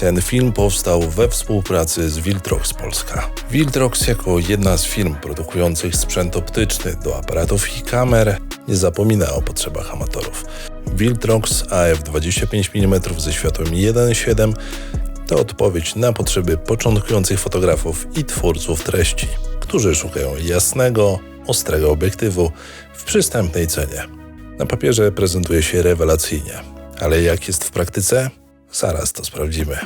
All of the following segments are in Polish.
Ten film powstał we współpracy z Viltrox Polska. Viltrox jako jedna z firm produkujących sprzęt optyczny do aparatów i kamer nie zapomina o potrzebach amatorów. Viltrox AF 25 mm ze światłem 1.7 to odpowiedź na potrzeby początkujących fotografów i twórców treści, którzy szukają jasnego, ostrego obiektywu w przystępnej cenie. Na papierze prezentuje się rewelacyjnie, ale jak jest w praktyce? Zaraz to sprawdzimy.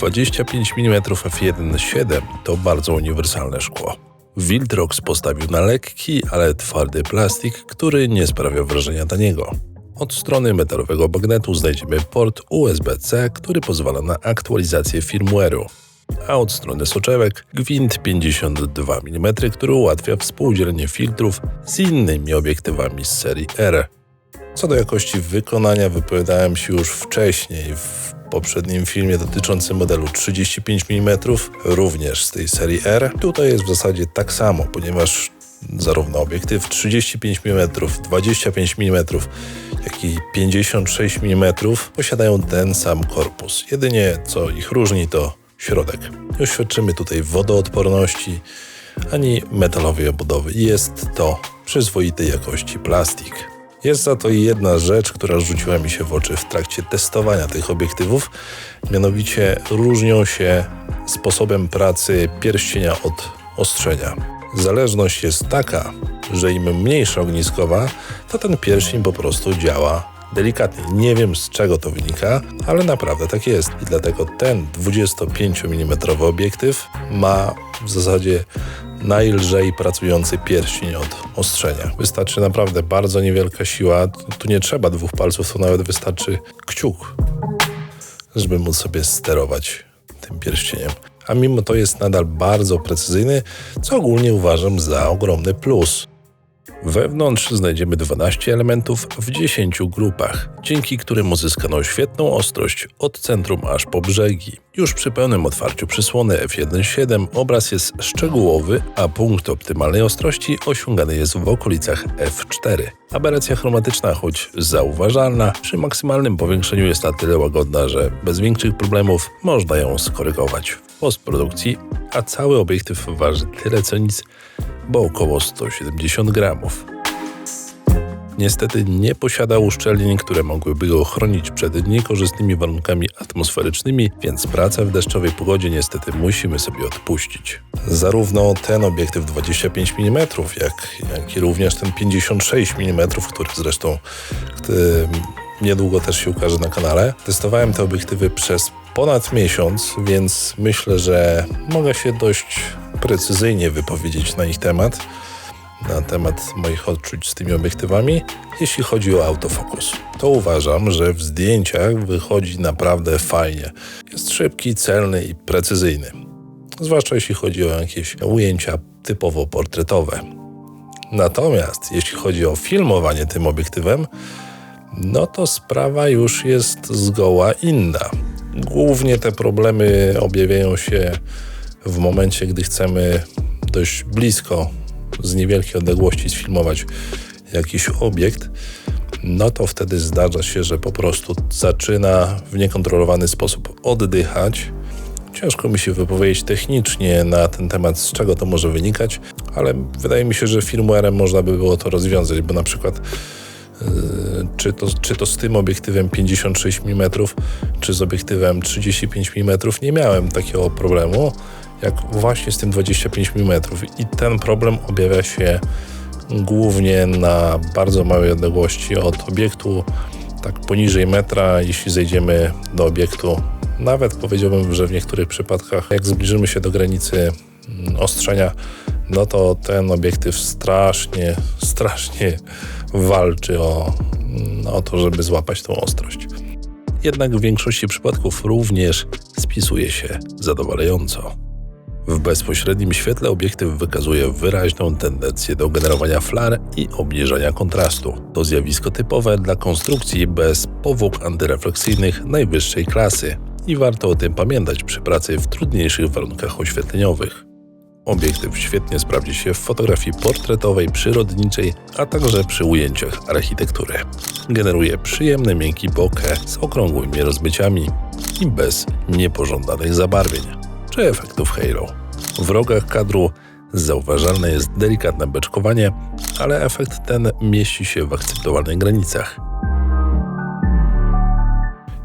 25 mm f1.7 to bardzo uniwersalne szkło. Viltrox postawił na lekki, ale twardy plastik, który nie sprawia wrażenia taniego. Od strony metalowego bagnetu znajdziemy port USB-C, który pozwala na aktualizację firmware'u, a od strony soczewek gwint 52 mm, który ułatwia współdzielenie filtrów z innymi obiektywami z serii R. Co do jakości wykonania wypowiadałem się już wcześniej w poprzednim filmie dotyczącym modelu 35 mm, również z tej serii R. Tutaj jest w zasadzie tak samo, ponieważ zarówno obiektyw 35 mm, 25 mm, jak i 56 mm posiadają ten sam korpus. Jedynie co ich różni to środek. Nie oświadczymy tutaj wodoodporności ani metalowej obudowy. Jest to przyzwoitej jakości plastik. Jest za to jedna rzecz, która rzuciła mi się w oczy w trakcie testowania tych obiektywów, mianowicie różnią się sposobem pracy pierścienia od ostrzenia. Zależność jest taka, że im mniejsza ogniskowa, to ten pierścień po prostu działa delikatnie. Nie wiem z czego to wynika, ale naprawdę tak jest. I dlatego ten 25 mm obiektyw ma w zasadzie najlżej pracujący pierścień od ostrzenia. Wystarczy naprawdę bardzo niewielka siła. Tu nie trzeba dwóch palców, to nawet wystarczy kciuk, żeby móc sobie sterować tym pierścieniem. A mimo to jest nadal bardzo precyzyjny, co ogólnie uważam za ogromny plus. Wewnątrz znajdziemy 12 elementów w 10 grupach, dzięki którym uzyskano świetną ostrość od centrum aż po brzegi. Już przy pełnym otwarciu przysłony f1.7 obraz jest szczegółowy, a punkt optymalnej ostrości osiągany jest w okolicach f4. Aberracja chromatyczna, choć zauważalna, przy maksymalnym powiększeniu jest na tyle łagodna, że bez większych problemów można ją skorygować w postprodukcji, a cały obiektyw waży tyle co nic, bo około 170 gramów. Niestety nie posiada uszczelnień, które mogłyby go chronić przed niekorzystnymi warunkami atmosferycznymi, więc pracę w deszczowej pogodzie niestety musimy sobie odpuścić. Zarówno ten obiektyw 25 mm, jak, jak i również ten 56 mm, który zresztą który niedługo też się ukaże na kanale. Testowałem te obiektywy przez ponad miesiąc, więc myślę, że mogę się dość precyzyjnie wypowiedzieć na ich temat, na temat moich odczuć z tymi obiektywami, jeśli chodzi o autofokus. To uważam, że w zdjęciach wychodzi naprawdę fajnie. Jest szybki, celny i precyzyjny. Zwłaszcza jeśli chodzi o jakieś ujęcia typowo portretowe. Natomiast jeśli chodzi o filmowanie tym obiektywem, no to sprawa już jest zgoła inna. Głównie te problemy objawiają się w momencie, gdy chcemy dość blisko, z niewielkiej odległości sfilmować jakiś obiekt, no to wtedy zdarza się, że po prostu zaczyna w niekontrolowany sposób oddychać. Ciężko mi się wypowiedzieć technicznie na ten temat, z czego to może wynikać, ale wydaje mi się, że firmwarem można by było to rozwiązać, bo na przykład czy to, czy to z tym obiektywem 56 mm, czy z obiektywem 35 mm, nie miałem takiego problemu jak właśnie z tym 25 mm. I ten problem objawia się głównie na bardzo małej odległości od obiektu, tak poniżej metra, jeśli zejdziemy do obiektu. Nawet powiedziałbym, że w niektórych przypadkach, jak zbliżymy się do granicy mm, ostrzenia, no to ten obiektyw strasznie, strasznie walczy o, mm, o to, żeby złapać tą ostrość. Jednak w większości przypadków również spisuje się zadowalająco. W bezpośrednim świetle obiektyw wykazuje wyraźną tendencję do generowania flar i obniżania kontrastu. To zjawisko typowe dla konstrukcji bez powłok antyrefleksyjnych najwyższej klasy i warto o tym pamiętać przy pracy w trudniejszych warunkach oświetleniowych. Obiektyw świetnie sprawdzi się w fotografii portretowej, przyrodniczej, a także przy ujęciach architektury. Generuje przyjemny, miękki bokeh z okrągłymi rozmyciami i bez niepożądanych zabarwień czy efektów halo. W rogach kadru zauważalne jest delikatne beczkowanie, ale efekt ten mieści się w akceptowalnych granicach.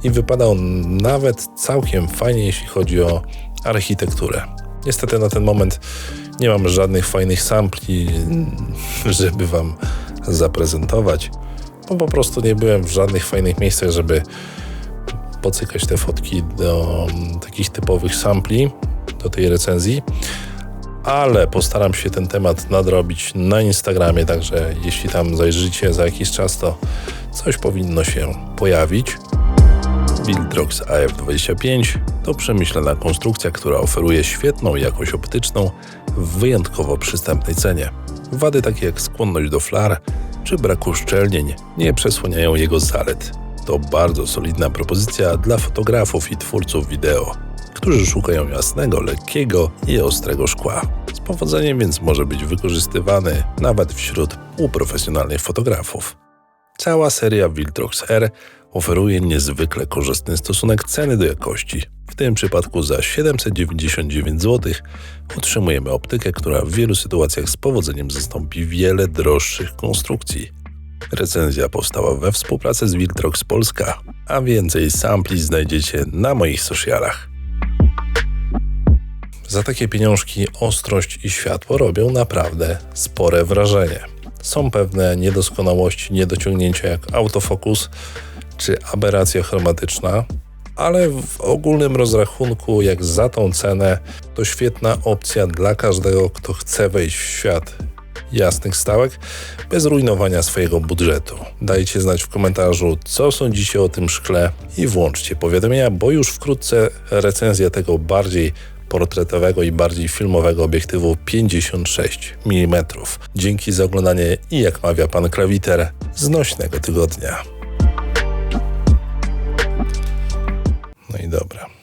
I wypada on nawet całkiem fajnie, jeśli chodzi o architekturę. Niestety na ten moment nie mam żadnych fajnych sampli, żeby Wam zaprezentować, bo po prostu nie byłem w żadnych fajnych miejscach, żeby pocykać te fotki do takich typowych sampli, do tej recenzji. Ale postaram się ten temat nadrobić na Instagramie, także jeśli tam zajrzycie za jakiś czas, to coś powinno się pojawić. Viltrox AF25 to przemyślana konstrukcja, która oferuje świetną jakość optyczną w wyjątkowo przystępnej cenie. Wady takie jak skłonność do flar czy braku szczelnień nie przesłaniają jego zalet. To bardzo solidna propozycja dla fotografów i twórców wideo, którzy szukają jasnego, lekkiego i ostrego szkła. Z powodzeniem więc może być wykorzystywany nawet wśród półprofesjonalnych fotografów. Cała seria Viltrox R oferuje niezwykle korzystny stosunek ceny do jakości. W tym przypadku za 799 zł otrzymujemy optykę, która w wielu sytuacjach z powodzeniem zastąpi wiele droższych konstrukcji. Recenzja powstała we współpracy z Viltrox Polska, a więcej sampli znajdziecie na moich socialach. Za takie pieniążki ostrość i światło robią naprawdę spore wrażenie. Są pewne niedoskonałości, niedociągnięcia jak autofokus czy aberracja chromatyczna, ale w ogólnym rozrachunku, jak za tą cenę, to świetna opcja dla każdego, kto chce wejść w świat jasnych stałek bez rujnowania swojego budżetu. Dajcie znać w komentarzu, co sądzicie o tym szkle i włączcie powiadomienia, bo już wkrótce recenzja tego bardziej portretowego i bardziej filmowego obiektywu 56 mm. Dzięki za oglądanie i jak mawia pan Krawiter, znośnego tygodnia. No i dobra.